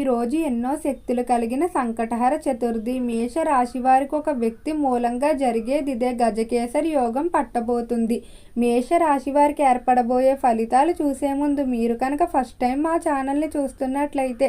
ఈరోజు ఎన్నో శక్తులు కలిగిన సంకటహర చతుర్థి మేష రాశి వారికి ఒక వ్యక్తి మూలంగా జరిగేది ఇదే గజకేసరి యోగం పట్టబోతుంది. మేష రాశి వారికి ఏర్పడబోయే ఫలితాలు చూసే ముందు మీరు కనుక ఫస్ట్ టైం మా ఛానల్ని చూస్తున్నట్లయితే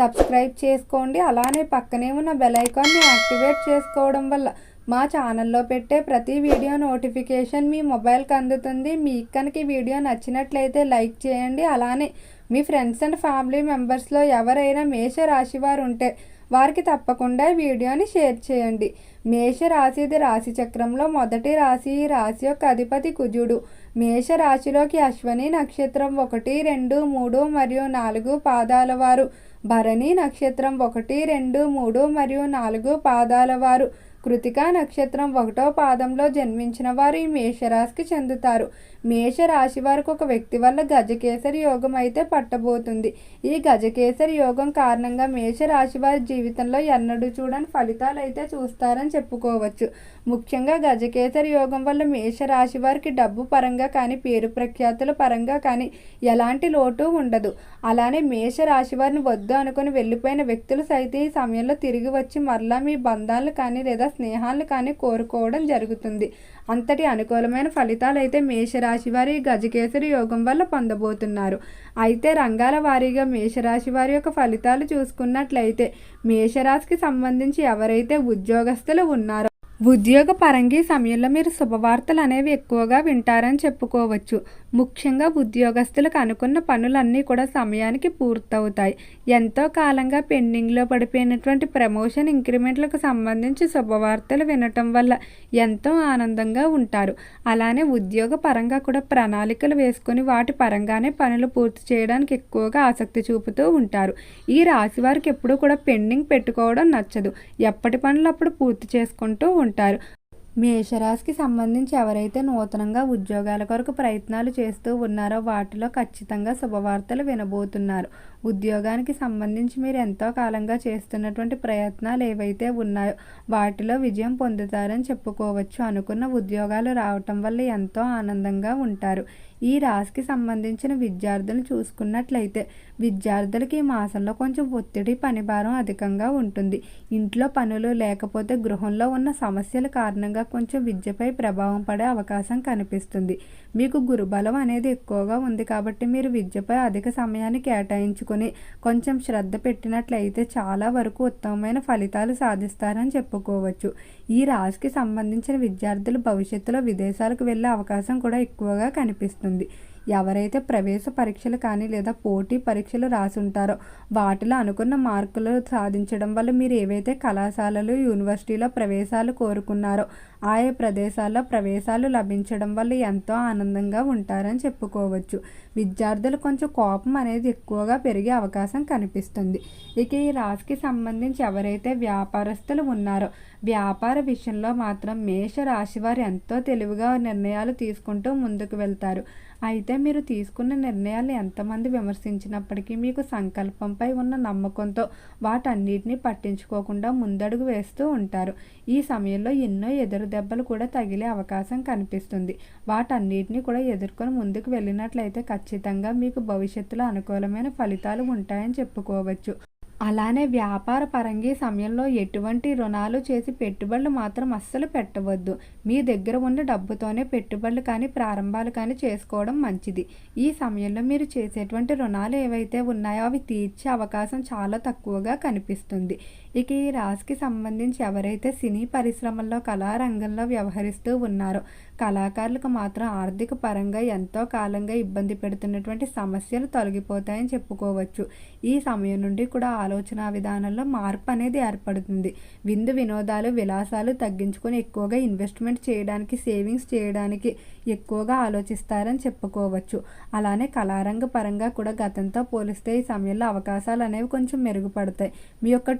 సబ్స్క్రైబ్ చేసుకోండి. అలానే పక్కనే ఉన్న బెల్ ఐకాన్ని యాక్టివేట్ చేసుకోవడం వల్ల మా ఛానల్లో పెట్టే ప్రతి వీడియో నోటిఫికేషన్ మీ మొబైల్కి అందుతుంది. మీకు కనుక ఈ వీడియో నచ్చినట్లయితే లైక్ చేయండి. అలానే మీ ఫ్రెండ్స్ అండ్ ఫ్యామిలీ మెంబర్స్లో ఎవరైనా మేష రాశి వారు ఉంటే వారికి తప్పకుండా వీడియోని షేర్ చేయండి. మేష రాశిది రాశి చక్రంలో మొదటి రాశి ఈ రాశి యొక్క అధిపతి కుజుడు. మేష రాశిలోకి అశ్వని నక్షత్రం ఒకటి రెండు మూడు మరియు నాలుగు పాదాల వారు. భరణి నక్షత్రం ఒకటి రెండు మూడు మరియు నాలుగు పాదాల వారు. కృతికా నక్షత్రం ఒకటో పాదంలో జన్మించిన వారు ఈ మేషరాశికి చెందుతారు. మేషరాశి వారికి ఒక వ్యక్తి వల్ల గజకేసరి యోగం అయితే పట్టబోతుంది. ఈ గజకేసరి యోగం కారణంగా మేషరాశి వారి జీవితంలో ఎన్నడూ చూడని ఫలితాలు అయితే చూస్తారని చెప్పుకోవచ్చు. ముఖ్యంగా గజకేసరి యోగం వల్ల మేషరాశి వారికి డబ్బు పరంగా కానీ పేరు ప్రఖ్యాతుల పరంగా కానీ ఎలాంటి లోటు ఉండదు. అలానే మేషరాశి వారిని వద్దు అనుకుని వెళ్ళిపోయిన వ్యక్తులు సైతం ఈ సమయంలో తిరిగి వచ్చి మరలా మీ బంధాలు కానీ లేదా స్నేహాలు కానీ కోరుకోవడం జరుగుతుంది. అంతటి అనుకూలమైన ఫలితాలు అయితే మేషరాశి వారి గజకేసరి యోగం వల్ల పొందబోతున్నారు. అయితే రంగాల వారీగా మేషరాశి వారి యొక్క ఫలితాలు చూసుకున్నట్లయితే మేషరాశికి సంబంధించి ఎవరైతే ఉద్యోగస్తులు ఉన్నారో ఉద్యోగ పరంగా ఈ సమయంలో మీరు శుభవార్తలు అనేవి ఎక్కువగా వింటారని చెప్పుకోవచ్చు. ముఖ్యంగా ఉద్యోగస్తులకు అనుకున్న పనులన్నీ కూడా సమయానికి పూర్తవుతాయి. ఎంతో కాలంగా పెండింగ్లో పడిపోయినటువంటి ప్రమోషన్ ఇంక్రిమెంట్లకు సంబంధించి శుభవార్తలు వినటం వల్ల ఎంతో ఆనందంగా ఉంటారు. అలానే ఉద్యోగ పరంగా కూడా ప్రణాళికలు వేసుకొని వాటి పరంగానే పనులు పూర్తి చేయడానికి ఎక్కువగా ఆసక్తి చూపుతూ ఉంటారు. ఈ రాశి వారికి ఎప్పుడూ కూడా పెండింగ్ పెట్టుకోవడం నచ్చదు. ఎప్పటి పనులు అప్పుడు పూర్తి చేసుకుంటూ ఉంటారు. మేషరాశికి సంబంధించి ఎవరైతే నూతనంగా ఉద్యోగాల కొరకు ప్రయత్నాలు చేస్తూ ఉన్నారో వాటిలో ఖచ్చితంగా శుభవార్తలు వినబోతున్నారు. ఉద్యోగానికి సంబంధించి మీరు ఎంతో కాలంగా చేస్తున్నటువంటి ప్రయత్నాలు ఏవైతే ఉన్నాయో వాటిలో విజయం పొందుతారని చెప్పుకోవచ్చు. అనుకున్న ఉద్యోగాలు రావటం వల్ల ఎంతో ఆనందంగా ఉంటారు. ఈ రాశికి సంబంధించిన విద్యార్థులు చూసుకున్నట్లయితే విద్యార్థులకి ఈ మాసంలో కొంచెం ఒత్తిడి పనిభారం అధికంగా ఉంటుంది. ఇంట్లో పనులు లేకపోతే గృహంలో ఉన్న సమస్యల కారణంగా కొంచెం విద్యపై ప్రభావం పడే అవకాశం కనిపిస్తుంది. మీకు గురుబలం అనేది ఎక్కువగా ఉంది కాబట్టి మీరు విద్యపై అధిక సమయాన్ని కేటాయించుకొని కొంచెం శ్రద్ధ పెట్టినట్లయితే చాలా వరకు ఉత్తమమైన ఫలితాలు సాధిస్తారని చెప్పుకోవచ్చు. ఈ రాశికి సంబంధించిన విద్యార్థులు భవిష్యత్తులో విదేశాలకు వెళ్ళే అవకాశం కూడా ఎక్కువగా కనిపిస్తుంది. ఎవరైతే ప్రవేశ పరీక్షలు కానీ లేదా పోటీ పరీక్షలు రాసుంటారో వాటిలో అనుకున్న మార్కులు సాధించడం వల్ల మీరు ఏవైతే కళాశాలలు యూనివర్సిటీలో ప్రవేశాలు కోరుకున్నారో ఆయా ప్రదేశాల్లో ప్రవేశాలు లభించడం వల్ల ఎంతో ఆనందంగా ఉంటారని చెప్పుకోవచ్చు. విద్యార్థులు కొంచెం కోపం అనేది ఎక్కువగా పెరిగే అవకాశం కనిపిస్తుంది. ఇక ఈ రాశికి సంబంధించి ఎవరైతే వ్యాపారస్తులు ఉన్నారో వ్యాపార విషయంలో మాత్రం మేష రాశి వారు ఎంతో తెలివిగా నిర్ణయాలు తీసుకుంటూ ముందుకు వెళ్తారు. అయితే మీరు తీసుకున్న నిర్ణయాలు ఎంతమంది విమర్శించినప్పటికీ మీకు సంకల్పంపై ఉన్న నమ్మకంతో వాటన్నిటిని పట్టించుకోకుండా ముందడుగు వేస్తూ ఉంటారు. ఈ సమయంలో ఎన్నో ఎదురు దెబ్బలు కూడా తగిలే అవకాశం కనిపిస్తుంది. వాటన్నిటిని కూడా ఎదుర్కొని ముందుకు వెళ్ళినట్లయితే ఖచ్చితంగా మీకు భవిష్యత్తులో అనుకూలమైన ఫలితాలు ఉంటాయని చెప్పుకోవచ్చు. అలానే వ్యాపార పరంగా సమయంలో ఎటువంటి రుణాలు చేసి పెట్టుబడులు మాత్రం అస్సలు పెట్టవద్దు. మీ దగ్గర ఉన్న డబ్బుతోనే పెట్టుబడులు కానీ ప్రారంభాలు కానీ చేసుకోవడం మంచిది. ఈ సమయంలో మీరు చేసేటువంటి రుణాలు ఏవైతే ఉన్నాయో అవి తీర్చే అవకాశం చాలా తక్కువగా కనిపిస్తుంది. ఇక ఈ రాశికి సంబంధించి ఎవరైతే సినీ పరిశ్రమల్లో కళారంగంలో వ్యవహరిస్తూ ఉన్నారో కళాకారులకు మాత్రం ఆర్థిక పరంగా ఎంతో కాలంగా ఇబ్బంది పెడుతున్నటువంటి సమస్యలు తొలగిపోతాయని చెప్పుకోవచ్చు. ఈ సమయం నుండి కూడా ఆలోచన విధానంలో మార్పు అనేది ఏర్పడుతుంది. విందు వినోదాలు విలాసాలు తగ్గించుకొని ఎక్కువగా ఇన్వెస్ట్మెంట్ చేయడానికి సేవింగ్స్ చేయడానికి ఎక్కువగా ఆలోచిస్తారని చెప్పుకోవచ్చు. అలానే కళారంగ పరంగా కూడా గతంతో పోలిస్తే ఈ సమయంలో అవకాశాలు అనేవి కొంచెం మెరుగుపడతాయి. మీ యొక్క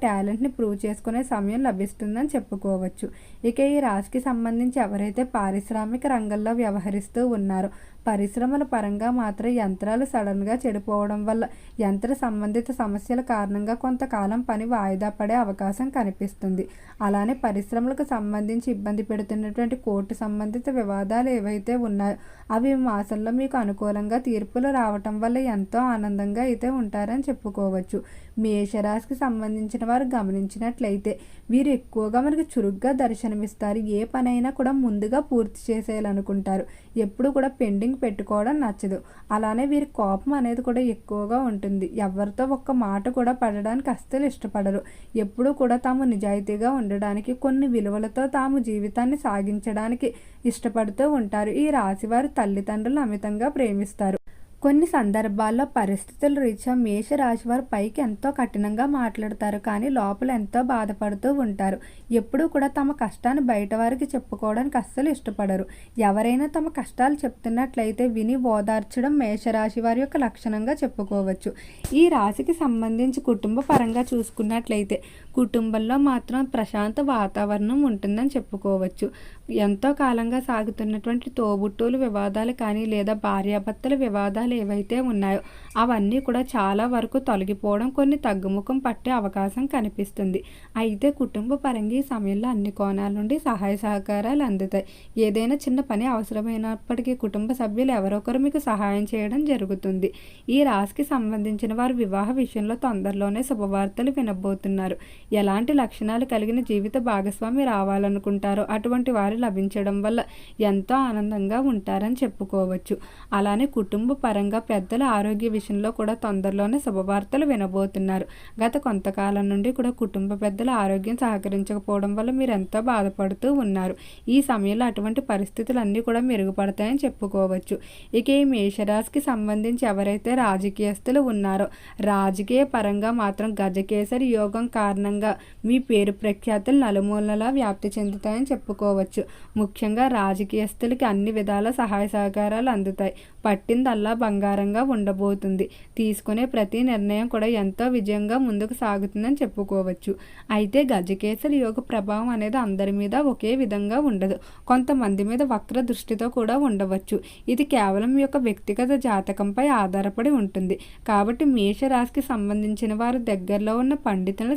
పాయింట్ని ప్రూవ్ చేసుకునే సమయం లభిస్తుందని చెప్పుకోవచ్చు. ఇక ఈ రాశికి సంబంధించి ఎవరైతే పారిశ్రామిక రంగంలో వ్యవహరిస్తూ ఉన్నారో పరిశ్రమల పరంగా మాత్రం యంత్రాలు సడన్గా చెడిపోవడం వల్ల యంత్ర సంబంధిత సమస్యల కారణంగా కొంతకాలం పని వాయిదా పడే అవకాశం కనిపిస్తుంది. అలానే పరిశ్రమలకు సంబంధించి ఇబ్బంది పెడుతున్నటువంటి కోర్టు సంబంధిత వివాదాలు ఏవైతే ఉన్నాయో అవి మాసంలో మీకు అనుకూలంగా తీర్పులు రావటం వల్ల ఎంతో ఆనందంగా అయితే ఉంటారని చెప్పుకోవచ్చు. మేషరాశికి సంబంధించిన వారు గమనించినట్లయితే వీరు ఎక్కువగా మనకు చురుగ్గా దర్శనమిస్తారు. ఏ పనైనా కూడా ముందుగా పూర్తి చేసేయాలనుకుంటారు. ఎప్పుడు కూడా పెండింగ్ పెట్టుకోవడం నచ్చదు. అలానే వీరి కోపం అనేది కూడా ఎక్కువగా ఉంటుంది. ఎవరితో ఒక్క మాట కూడా పడడానికి అస్సలు ఇష్టపడరు. ఎప్పుడూ కూడా తాము నిజాయితీగా ఉండడానికి కొన్ని విలువలతో తాము జీవితాన్ని సాగించడానికి ఇష్టపడుతూ ఉంటారు. ఈ రాశివారు తల్లిదండ్రులు అమితంగా ప్రేమిస్తారు. కొన్ని సందర్భాల్లో పరిస్థితుల రీత్యా మేషరాశి వారు పైకి ఎంతో కఠినంగా మాట్లాడతారు కానీ లోపల ఎంతో బాధపడుతూ ఉంటారు. ఎప్పుడూ కూడా తమ కష్టాన్ని బయట వారికి చెప్పుకోవడానికి అస్సలు ఇష్టపడరు. ఎవరైనా తమ కష్టాలు చెప్తున్నట్లయితే విని ఓదార్చడం మేషరాశి వారి యొక్క లక్షణంగా చెప్పుకోవచ్చు. ఈ రాశికి సంబంధించి కుటుంబ పరంగా చూసుకున్నట్లయితే కుటుంబంలో మాత్రం ప్రశాంత వాతావరణం ఉంటుందని చెప్పుకోవచ్చు. ఎంతో కాలంగా సాగుతున్నటువంటి తోబుట్టువుల వివాదాలు కానీ లేదా భార్యాభర్తల వివాదాలు ఏవైతే ఉన్నాయో అవన్నీ కూడా చాలా వరకు తొలగిపోవడం కొన్ని తగ్గుముఖం పట్టే అవకాశం కనిపిస్తుంది. అయితే కుటుంబ పరంగా ఈ సమయంలో అన్ని కోణాల నుండి సహాయ సహకారాలు అందుతాయి. ఏదైనా చిన్న పని అవసరమైనప్పటికీ కుటుంబ సభ్యులు ఎవరొకరు మీకు సహాయం చేయడం జరుగుతుంది. ఈ రాశికి సంబంధించిన వారు వివాహ విషయంలో తొందరలోనే శుభవార్తలు వినబోతున్నారు. ఎలాంటి లక్షణాలు కలిగిన జీవిత భాగస్వామి రావాలనుకుంటారో అటువంటి వారు లభించడం వల్ల ఎంతో ఆనందంగా ఉంటారని చెప్పుకోవచ్చు. అలానే కుటుంబ పరంగా పెద్దల ఆరోగ్య విషయంలో కూడా తొందరలోనే శుభవార్తలు వినబోతున్నారు. గత కొంతకాలం నుండి కూడా కుటుంబ పెద్దల ఆరోగ్యం సహకరించకపోవడం వల్ల మీరు ఎంతో బాధపడుతూ ఉన్నారు. ఈ సమయంలో అటువంటి పరిస్థితులన్నీ కూడా మెరుగుపడతాయని చెప్పుకోవచ్చు. ఇక ఈ మేషరాశికి సంబంధించి ఎవరైతే రాజకీయస్తులు ఉన్నారో రాజకీయ పరంగా మాత్రం గజకేసరి యోగం కారణంగా మీ పేరు ప్రఖ్యాతులు నలుమూలలా వ్యాప్తి చెందుతాయని చెప్పుకోవచ్చు. ముఖ్యంగా రాజకీయస్తులకి అన్ని విధాల సహాయ సహకారాలు అందుతాయి. పట్టిందల్లా బంగారంగా ఉండబోతుంది. తీసుకునే ప్రతి నిర్ణయం కూడా ఎంతో విజయంగా ముందుకు సాగుతుందని చెప్పుకోవచ్చు. అయితే గజకేసరి యోగ ప్రభావం అనేది అందరి మీద ఒకే విధంగా ఉండదు. కొంతమంది మీద వక్ర దృష్టితో కూడా ఉండవచ్చు. ఇది కేవలం మీ యొక్క వ్యక్తిగత జాతకంపై ఆధారపడి ఉంటుంది. కాబట్టి మేషరాశికి సంబంధించిన వారు దగ్గరలో ఉన్న పండితులను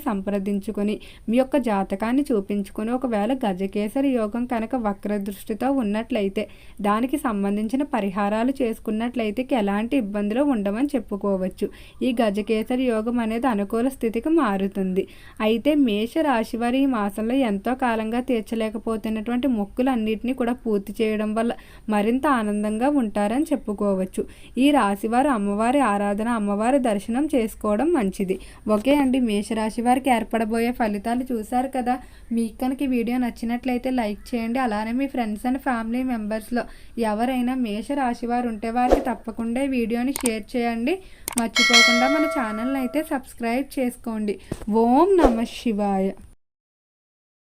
సంప్రదించుకొని మీ యొక్క జాతకాన్ని చూపించుకొని ఒకవేళ గజకేసరి యోగం కనుక వక్ర దృష్టితో ఉన్నట్లయితే దానికి సంబంధించిన పరిహారాలు చేసుకున్నట్లయితే ఎలాంటి ఇబ్బందులు ఉండమని చెప్పుకోవచ్చు. ఈ గజకేసరి యోగం అనేది అనుకూల స్థితికి మారుతుంది. అయితే మేష రాశి వారి ఈ మాసంలో ఎంతో కాలంగా తీర్చలేకపోతున్నటువంటి మొక్కులన్నింటినీ కూడా పూర్తి చేయడం వల్ల మరింత ఆనందంగా ఉంటారని చెప్పుకోవచ్చు. ఈ రాశివారు అమ్మవారి ఆరాధన అమ్మవారి దర్శనం చేసుకోవడం మంచిది. ఓకే అండి. మేషరాశి వారికి ఏర్పడి ఏర్పడబోయే ఫలితాలు చూశారు కదా. మీకు కనుక ఈ వీడియో నచ్చినట్లయితే లైక్ చేయండి. అలానే మీ ఫ్రెండ్స్ అండ్ ఫ్యామిలీ మెంబర్స్లో ఎవరైనా మేషరాశి వారు ఉంటే వారికి తప్పకుండా ఈ వీడియోని షేర్ చేయండి. మర్చిపోకుండా మన ఛానల్ని అయితే సబ్స్క్రైబ్ చేసుకోండి. ఓం నమ శివాయ.